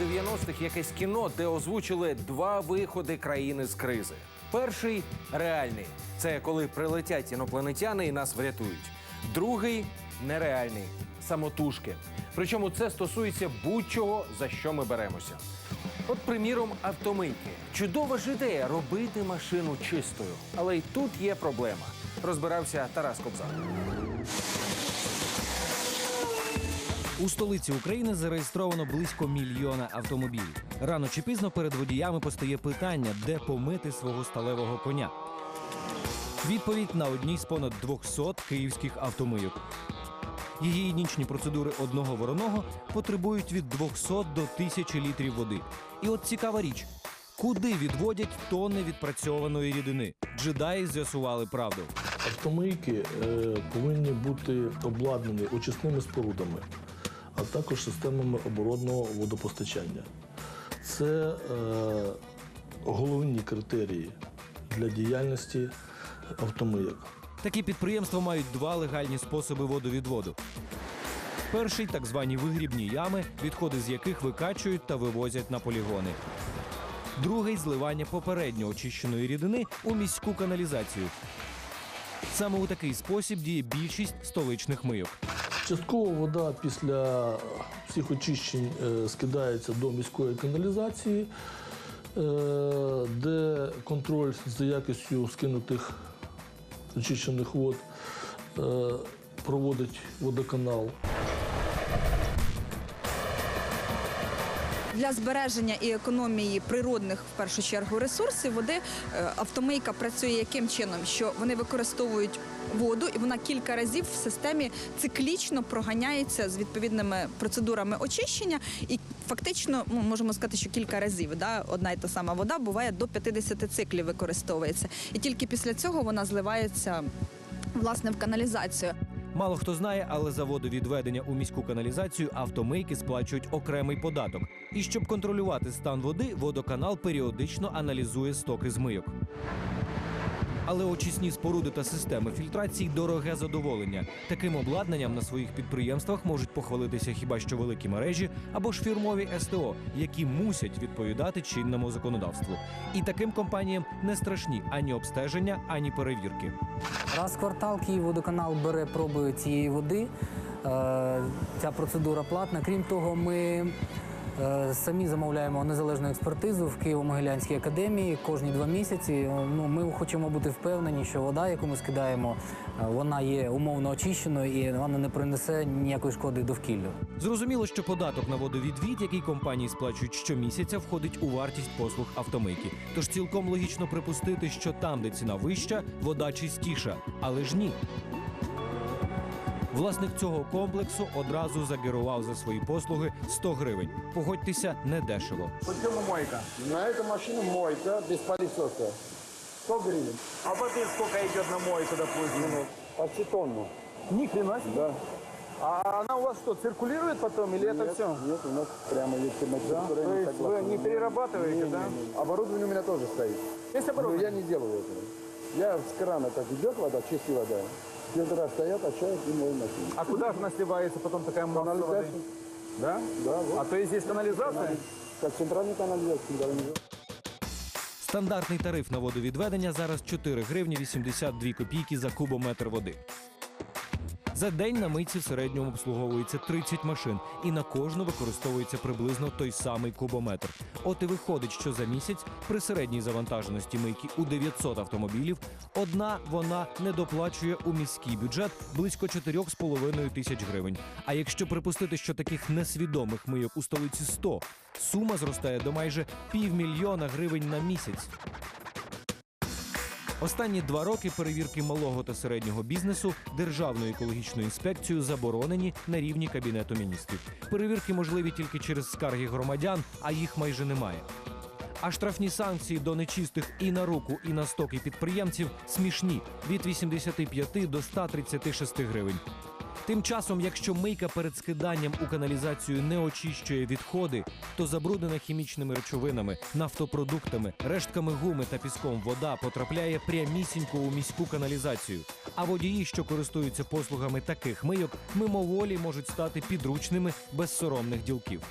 90-х якесь кіно, де озвучили два виходи країни з кризи. Перший реальний це коли прилетять інопланетяни і нас врятують. Другий нереальний самотужки. Причому це стосується будь-чого, за що ми беремося. От, приміром, автомийки. Чудова ж ідея робити машину чистою. Але й тут є проблема. Розбирався Тарас Кобзар. У столиці України зареєстровано близько мільйона автомобілів. Рано чи пізно перед водіями постає питання, де помити свого сталевого коня. Відповідь на одній з понад 200 київських автомийок. Гігієнічні процедури одного вороного потребують від 200 до 1000 літрів води. І от цікава річ: куди відводять тонни відпрацьованої рідини? Джедаї з'ясували правду. Автомийки е, повинні бути обладнані очисними спорудами, а також системами оборонного водопостачання. Це е, головні критерії для діяльності автомийок. Такі підприємства мають два легальні способи водовідводу. Перший так звані вигрібні ями, відходи з яких викачують та вивозять на полігони. Другий зливання попередньо очищеної рідини у міську каналізацію. Саме у такий спосіб діє більшість столичних мийок. Частково вода після всіх очищень е, скидається до міської каналізації, е, де контроль за якістю скинутих очищених вод е, проводить водоканал. Для збереження і економії природних в першу чергу ресурсів води е, автомийка працює яким чином, що вони використовують воду, і вона кілька разів в системі циклічно проганяється з відповідними процедурами очищення, і фактично ну, можемо сказати, що кілька разів да, одна й та сама вода буває до 50 циклів використовується, і тільки після цього вона зливається власне в каналізацію. Мало хто знає, але за водовідведення у міську каналізацію автомийки сплачують окремий податок. І щоб контролювати стан води, водоканал періодично аналізує стоки змийок. Але очисні споруди та системи фільтрації дороге задоволення. Таким обладнанням на своїх підприємствах можуть похвалитися хіба що великі мережі або ж фірмові СТО, які мусять відповідати чинному законодавству. І таким компаніям не страшні ані обстеження, ані перевірки. Раз квартал Київводоканал бере проби цієї води. Е, Ця процедура платна. Крім того, ми самі замовляємо незалежну експертизу в Києво-Могилянській академії кожні два місяці. Ну, ми хочемо бути впевнені, що вода, яку ми скидаємо, е, вона є умовно очищеною і вона не принесе ніякої шкоди довкіллю. Зрозуміло, що податок на водовідвід, який компанії сплачують щомісяця, входить у вартість послуг автомийки. Тож цілком логічно припустити, що там, де ціна вища, вода чистіша. Але ж ні. Власник цього комплексу одразу загерував за свої послуги 100 гривень. Погодьтеся, недешево. Почему мойка? На эту машину мойка без пылесоса. 100 гривен. А воды сколько идет на мойку, допустим? Почти тонну. Ни хрена себе. Да. А она у вас что, циркулирует потом или это нет, все? Нет, у нас прямо есть То тематура. есть вы не перерабатываете, да? Оборудование у меня тоже стоит. Есть Но оборудование? я не делаю этого. Я с крана так идет вода, чистая вода. Фильтра стоят, очищают и мою машину. А куда же она сливается потом такая масса воды? Да? Да, вот. А то есть здесь канализация? Так, центральный канализация. да, Стандартний тариф на водовідведення зараз 4 гривні 82 копійки за кубометр води. За день на митці в середньому обслуговується 30 машин, і на кожну використовується приблизно той самий кубометр. От і виходить, що за місяць при середній завантаженості мийки у 900 автомобілів одна вона не доплачує у міський бюджет близько 4,5 тисяч гривень. А якщо припустити, що таких несвідомих мийок у столиці 100, сума зростає до майже півмільйона гривень на місяць. Останні два роки перевірки малого та середнього бізнесу Державною екологічною інспекцією заборонені на рівні кабінету міністрів. Перевірки можливі тільки через скарги громадян, а їх майже немає. А штрафні санкції до нечистих і на руку, і на стоки підприємців смішні від 85 до 136 гривень. Тим часом, якщо мийка перед скиданням у каналізацію не очищує відходи, то забруднена хімічними речовинами, нафтопродуктами, рештками гуми та піском вода потрапляє прямісінько у міську каналізацію. А водії, що користуються послугами таких мийок, мимоволі можуть стати підручними безсоромних ділків.